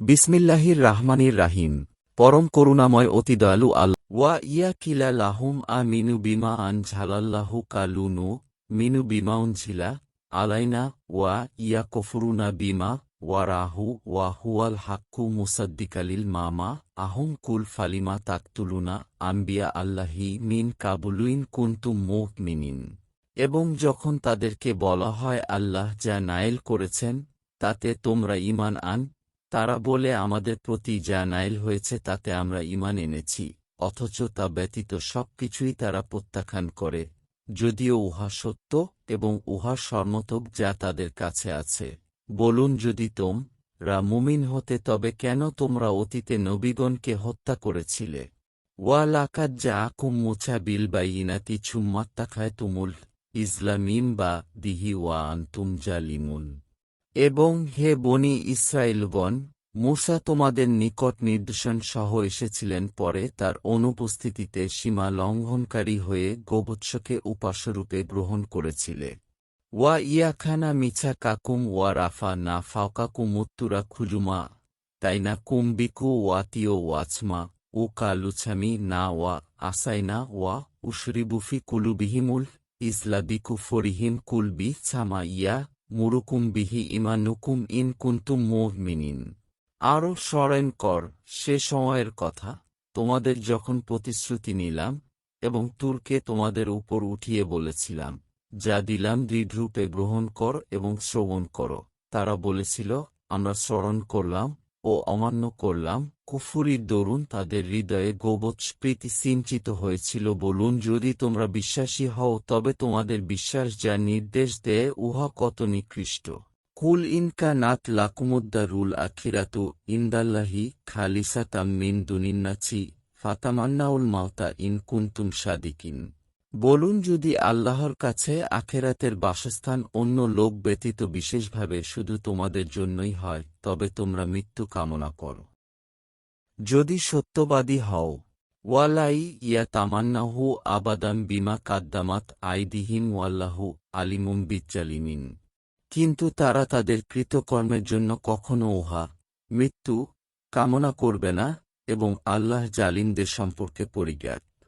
বিসমিল্লাহির রাহমানির রাহিম। পরম করুণাময় অতি দয়ালু আল ওয়া ইয়া কিলা লাহুম আ মিনু বিমা আন ঝালাল্লাহু কালুনু মিনু বিমাউন ঝিলা আলাইনা ওয়া ইয়া কফুরুনা বিমা ওয়ারাহু ওয়া হুয়াল হাক্কু মুসাদ্দিকালিল মামা আহুম কুল ফালিমা তাকতুলুনা আম্বিয়া আল্লাহি মিন কাবুলুইন কুন্তুম মিনিন এবং যখন তাদেরকে বলা হয় আল্লাহ যা নায়েল করেছেন, তাতে তোমরা ইমান আন তারা বলে, আমাদের প্রতি যা নাইল হয়েছে তাতে আমরা ইমান এনেছি, অথচ তা ব্যতীত সবকিছুই তারা প্রত্যাখ্যান করে, যদিও উহা সত্য এবং উহা স্বর্ণতক যা তাদের কাছে আছে। বলুন যদি তোম, রা মুমিন হতে তবে কেন তোমরা অতীতে নবীগণকে হত্যা করেছিলে? ওয়া লাকাত যা আকুম মুছা বিল বাইনাতি ছুম্মাত্তাখায় তুমুল ইসলামিম বা দিহি ওয়া আন্তুম জালিমুন। এবং হে বনি ইসরায়েলগণ, মূসা তোমাদের নিকট নির্দেশন সহ এসেছিলেন পরে তার অনুপস্থিতিতে সীমা লঙ্ঘনকারী হয়ে গোবৎসকে উপাস্যরূপে গ্রহণ করেছিলে। ওয়া ইয়াখানা মিছা কাকুম ওয়া রাফা না ফাওকাকুমুত্তুরা খুজুমা, তাই না কুম্বিকু ওয়াতিও ওয়াচমা ও কালুছামি না ওয়া আসাইনা ওয়া উশরিবুফি কুলুবিহিমুল, ইসলাবিকু ফরিহিম কুলবি ছামা ইয়া মুরুকুম বিহি ইমানুকুম ইন কুন্তুম মিনিন আরও স্মরণ কর, সে সময়ের কথা, তোমাদের যখন প্রতিশ্রুতি নিলাম, এবং তুর্কে তোমাদের উপর উঠিয়ে বলেছিলাম, যা দিলাম দৃঢ়রূপে গ্রহণ কর এবং শ্রবণ কর। তারা বলেছিল, আমরা স্মরণ করলাম ও অমান্য করলাম। কুফুরির দরুন তাদের হৃদয়ে গোবৎস প্রীতি সিঞ্চিত হয়েছিল। বলুন, যদি তোমরা বিশ্বাসী হও, তবে তোমাদের বিশ্বাস যা নির্দেশ দেয়, উহা কত নিকৃষ্ট। কুল ইনকা নাত লাকুমুদ্দা রুল আখিরাতু ইন্দাল্লাহি খালিসাতাম মিন দুনিন্নাচি ফাতামান্নাউল মাওতা ইন কুন্তুম সাদিকিন। বলুন যদি আল্লাহর কাছে আখেরাতের বাসস্থান অন্য লোক ব্যতীত বিশেষভাবে শুধু তোমাদের জন্যই হয়, তবে তোমরা মৃত্যু কামনা করো। যদি সত্যবাদী হও, ওয়ালাই ইয়া তামান্নাহু আবাদাম বিমা কাদ্দামাত আইদিহিম ওয়াল্লাহু আলিমুম বিজ্জালিমিন। কিন্তু তারা তাদের কৃতকর্মের জন্য কখনও উহা, মৃত্যু কামনা করবে না, এবং আল্লাহ জালিমদের সম্পর্কে পরিজ্ঞাত।